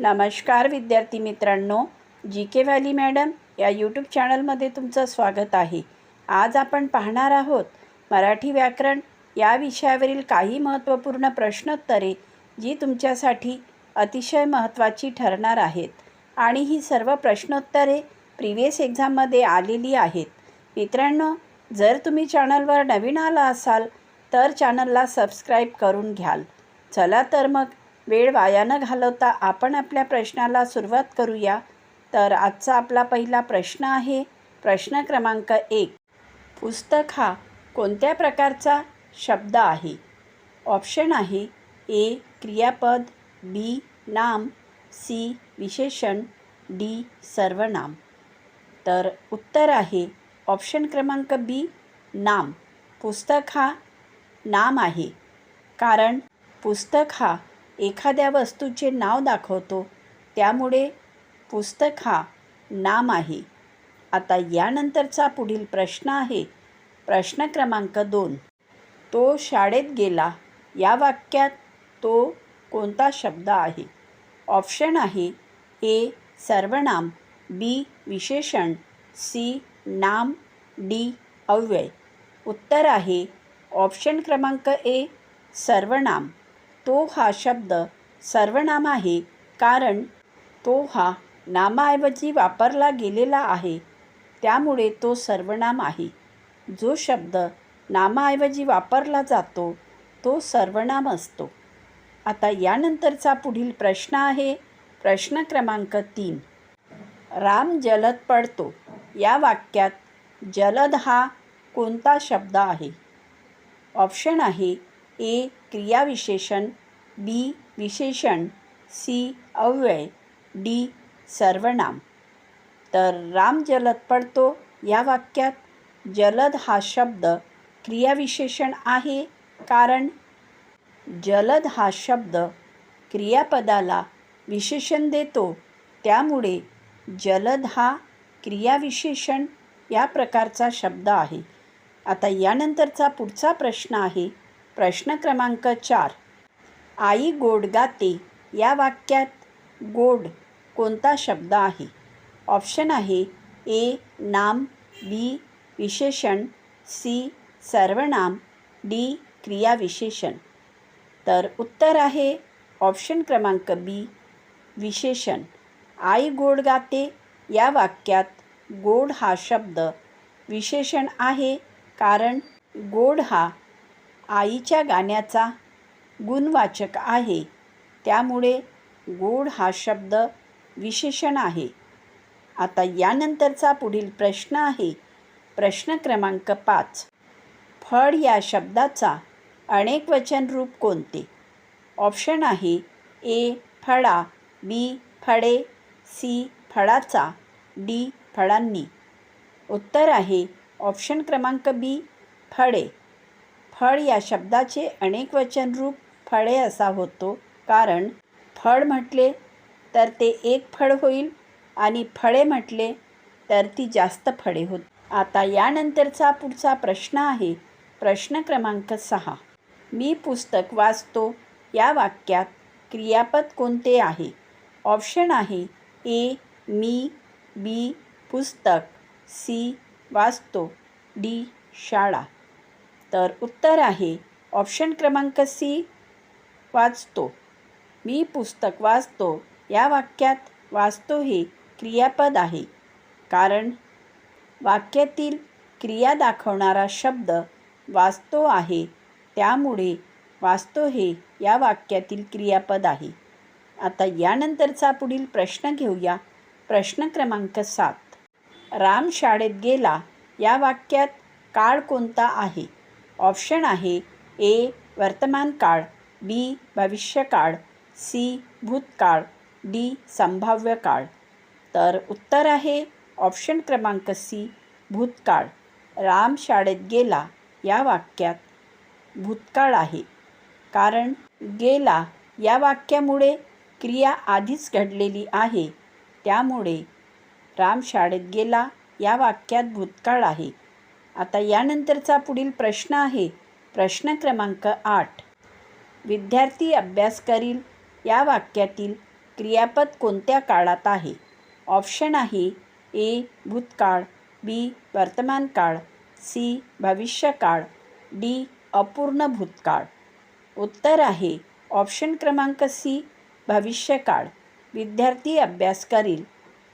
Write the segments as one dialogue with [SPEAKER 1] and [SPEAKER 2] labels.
[SPEAKER 1] नमस्कार विद्यार्थी मित्रांनो. जी के व्हॅली मॅडम या यूट्यूब चॅनलमध्ये तुमचं स्वागत आहे. आज आपण पाहणार आहोत मराठी व्याकरण या विषयावरील काही महत्त्वपूर्ण प्रश्नोत्तरे जी तुमच्यासाठी अतिशय महत्त्वाची ठरणार आहेत. आणि ही सर्व प्रश्नोत्तरे प्रिवियस एक्झाममध्ये आलेली आहेत. मित्रांनो जर तुम्ही चॅनलवर नवीन आला असाल तर चॅनलला सबस्क्राईब करून घ्याल. चला तर मग वेळ वाया न घालवता आपण आपल्या प्रश्नाला सुरुवात करूया. तर आजचा आपला पहिला प्रश्न आहे प्रश्न क्रमांक एक. पुस्तक हा कोणत्या प्रकारचा शब्द आहे? ऑप्शन आहे ए क्रियापद बी नाम सी विशेषण डी सर्वनाम. तर उत्तर आहे ऑप्शन क्रमांक बी नाम. पुस्तक हा नाम आहे. कारण पुस्तक हा एखाद्या वस्तूचे नाव दाखवतो. त्यामुळे पुस्तक हा नाम आहे. आता यानंतरचा पुढील प्रश्न आहे. प्रश्न क्रमांक दोन. तो शाळेत गेला. या वाक्यात तो कोणता शब्द आहे? ऑप्शन आहे ए सर्वनाम बी विशेषण सी नाम डी अव्यय. उत्तर आहे ऑप्शन क्रमांक ए सर्वनाम. तो हा शब्द सर्वनाम आहे कारण तो हा नामाऐवजी वापरला गेलेला आहे. त्यामुळे तो सर्वनाम आहे. जो शब्द नामाऐवजी वापरला जातो तो सर्वनाम असतो. आता यानंतरचा पुढील प्रश्न आहे. प्रश्न क्रमांक तीन. राम जलद पडतो. या वाक्यात जलद हा कोणता शब्द आहे? ऑप्शन आहे ए क्रियाविशेषण बी विशेषण सी अव्यय डी सर्वनाम. तर राम जलद पडतो या वाक्यात. जलद हा शब्द क्रियाविशेषण आहे कारण जलद हा शब्द क्रियापदाला विशेषण देतो. त्यामुळे जलद हा क्रियाविशेषण या प्रकारचा शब्द आहे. आता यानंतरचा पुढचा प्रश्न आहे. प्रश्न क्रमांक चार. आई गोड गाते या वाक्यात गोड कोणता शब्द आहे? ऑप्शन आहे ए नाम, बी विशेषण, सी सर्वनाम, डी क्रियाविशेषण. तर उत्तर आहे ऑप्शन क्रमांक बी, विशेषण. आई गोड गाते या वाक्यात गोड हा शब्द विशेषण आहे कारण गोड हा आईच्या गाण्याचा गुणवाचक आहे. त्यामुळे गोड हा शब्द विशेषण आहे. आता यानंतरचा पुढील प्रश्न आहे. प्रश्न क्रमांक पाच. फळ या शब्दाचा अनेक वचन रूप कोणते? ऑप्शन आहे ए फळा बी फळे सी फळाचा डी फळांनी. उत्तर आहे ऑप्शन क्रमांक बी फळे. फळ या शब्दाचे अनेक वचन रूप फळे असा होतो. कारण फळ म्हटले तर ते एक फळ होईल आणि फळे म्हटले तर ती जास्त फळे होत. आता यानंतरचा पुढचा प्रश्न आहे. प्रश्न क्रमांक सहा. मी पुस्तक वाचतो. या वाक्यात क्रियापद कोणते आहे? ऑप्शन आहे ए मी बी पुस्तक सी वाचतो डी शाळा. तर उत्तर आहे. ऑप्शन क्रमांक सी वाचतो. मी पुस्तक वाचतो. या वाक्यात वाचतो हे क्रियापद आहे. कारण वाक्यातील क्रिया दाखवणारा शब्द वाचतो आहे. त्यामुळे वाचतो हे या वाक्यातील क्रियापद आहे. आता यानंतरचा पुढील प्रश्न घेऊया. प्रश्न क्रमांक सात. राम शाळेत गेला. या वाक्यात काळ कोणता आहे? ऑप्शन आहे ए वर्तमान काळ बी भविष्यकाळ सी भूतकाळ डी संभाव्य काळ तर उत्तर आहे ऑप्शन क्रमांक सी भूतकाळ. राम शाळेत गेला या वाक्यात भूतकाळ आहे. कारण गेला या वाक्यामुळे क्रिया आधीच घडलेली आहे. त्यामुळे राम शाळेत गेला या वाक्यात भूतकाळ आहे. आता यानंतरचा पुढील प्रश्न आहे. प्रश्न क्रमांक आठ. विद्यार्थी अभ्यास करील. या वाक्यातील क्रियापद कोणत्या काळात आहे? ऑप्शन आहे ए भूतकाळ बी वर्तमान काळ सी भविष्यकाळ डी अपूर्ण भूतकाळ. उत्तर आहे ऑप्शन क्रमांक सी भविष्यकाळ. विद्यार्थी अभ्यास करील.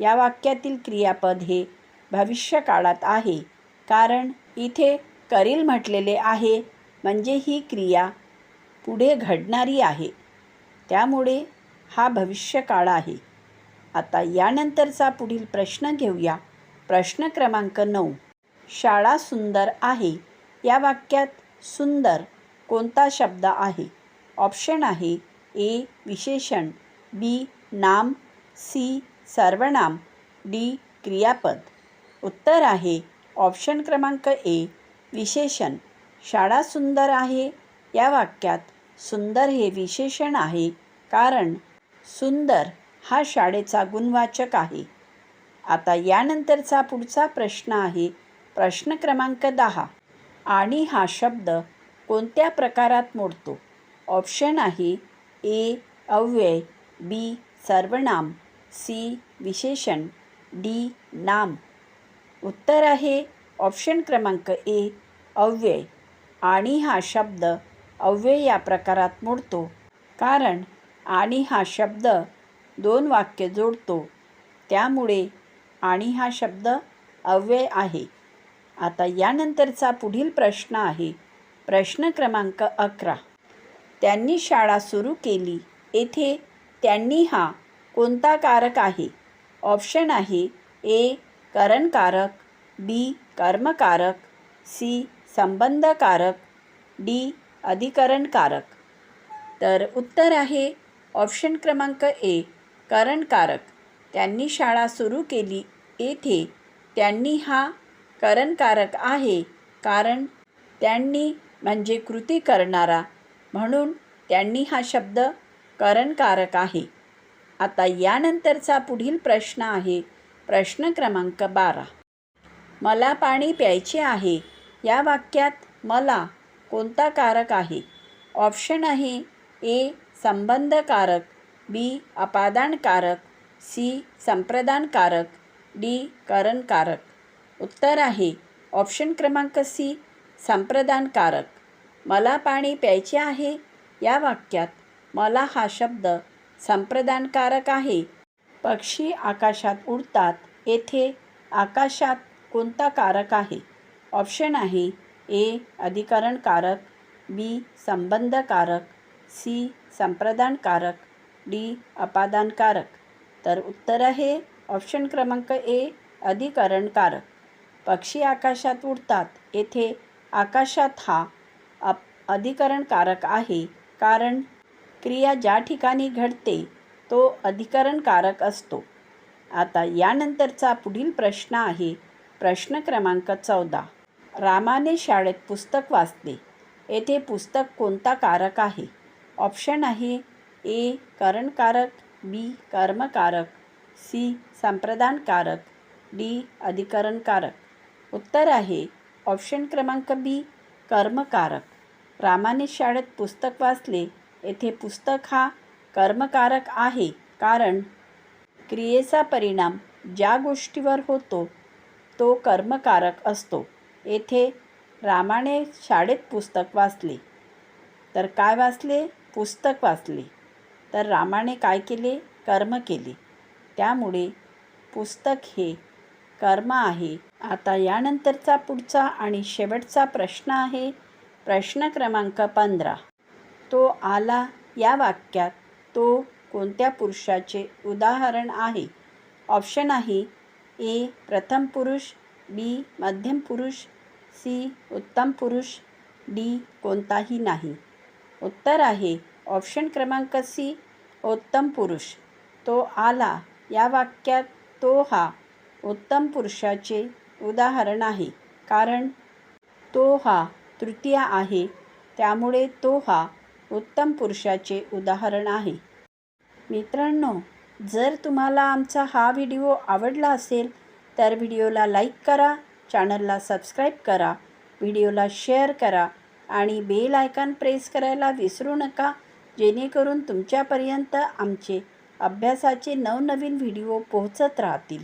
[SPEAKER 1] या वाक्यातील क्रियापद हे भविष्यकाळात आहे. कारण इथे करील म्हटलेले आहे म्हणजे ही क्रिया पुढे घडणारी आहे. त्यामुळे हा भविष्यकाळ आहे. आता यानंतरचा पुढील प्रश्न घेऊया. प्रश्न क्रमांक नऊ. शाळा सुंदर आहे. या वाक्यात सुंदर कोणता शब्द आहे? ऑप्शन आहे ए विशेषण बी नाम सी सर्वनाम डी क्रियापद. उत्तर आहे ऑप्शन क्रमांक ए विशेषण. शाळा सुंदर आहे. या वाक्यात सुंदर हे विशेषण आहे कारण सुंदर हा शाळेचा गुणवाचक आहे. आता यानंतरचा पुढचा प्रश्न आहे. प्रश्न क्रमांक दहा. आणि हा शब्द कोणत्या प्रकारात मोडतो? ऑप्शन आहे ए अव्यय बी सर्वनाम सी विशेषण डी नाम. उत्तर आहे. ऑप्शन क्रमांक ए अव्यय. आणि हा शब्द अव्यय या प्रकारात मोडतो. कारण आणि हा शब्द दोन वाक्य जोडतो. त्यामुळे आणि हा शब्द अव्यय आहे. आता यानंतरचा पुढील प्रश्न आहे. प्रश्न क्रमांक अकरा. त्यांनी शाळा सुरू केली. येथे त्यांनी हा कोणता कारक आहे? ऑप्शन आहे ए करणकारक बी कर्मकारक सी संबंधकारक डी अधिकरणकारक. तर उत्तर आहे ऑप्शन क्रमांक ए करणकारक. त्यांनी शाळा सुरू केली. येथे त्यांनी हा करणकारक आहे कारण त्यांनी म्हणजे कृती करणारा म्हणून त्यांनी हा शब्द करणकारक आहे. आता यानंतरचा पुढील प्रश्न आहे. प्रश्न क्रमांक बारा. मला पाणी प्यायचे आहे. या वाक्यात मला कोणता कारक आहे? ऑप्शन आहे ए संबंधकारक बी अपादानकारक सी संप्रदानकारक डी करणकारक. उत्तर आहे. ऑप्शन क्रमांक सी संप्रदानकारक. मला पाणी प्यायचे आहे. या वाक्यात मला हा शब्द संप्रदानकारक आहे. पक्षी आकाशात उडतात. येथे आकाशात कोणता कारक आहे? ऑप्शन आहे ए अधिकरणकारक बी संबंधकारक सी संप्रदानकारक डी अपादानकारक. तर उत्तर आहे ऑप्शन क्रमांक ए अधिकरणकारक. पक्षी आकाशात उडतात. येथे आकाशात हा अप अधिकरणकारक आहे. कारण क्रिया ज्या ठिकाणी घडते तो अधिकरणकारक असतो. आता यानंतरचा पुढील प्रश्न आहे प्रश्न क्रमांक चौदा. रामाने शाळेत पुस्तक वाचले. येथे पुस्तक कोणता कारक आहे? ऑप्शन आहे ए करणकारक बी कर्मकारक सी संप्रदानकारक डी अधिकरणकारक. उत्तर आहे ऑप्शन क्रमांक बी कर्मकारक. रामाने शाळेत पुस्तक वाचले येथे पुस्तक हा कर्मकारक आहे कारण क्रियेचा परिणाम ज्या गोष्टीवर होतो तो कर्मकारक असतो. येथे रामाने शाळेत पुस्तक वाचले. तर काय वाचले? पुस्तक वाचले. तर रामाने काय केले? कर्म केले. त्यामुळे पुस्तक हे कर्म आहे. आता यानंतरचा पुढचा आणि शेवटचा प्रश्न आहे. प्रश्न क्रमांक पंधरा. तो आला या वाक्यात. तो कोणत्या पुरुषाचे उदाहरण आहे? ऑप्शन आहे ए प्रथम पुरुष बी मध्यम पुरुष सी उत्तम पुरुष डी कोणताही नाही. उत्तर आहे ऑप्शन क्रमांक सी उत्तम पुरुष. तो आला. या वाक्यात तो हा उत्तम पुरुषाचे उदाहरण आहे. कारण तो हा तृतीय आहे. त्यामुळे तो हा उत्तम पुरुषाचे उदाहरण आहे. मित्रांनो जर तुम्हाला आमचा हा व्हिडिओ आवडला असेल तर व्हिडिओला लाईक करा चॅनलला सबस्क्राईब करा व्हिडिओला शेअर करा आणि बेल आयकॉन प्रेस करायला विसरू नका जेणेकरून तुमच्यापर्यंत आमचे अभ्यासाचे नवनवीन व्हिडिओ पोहोचत राहतील.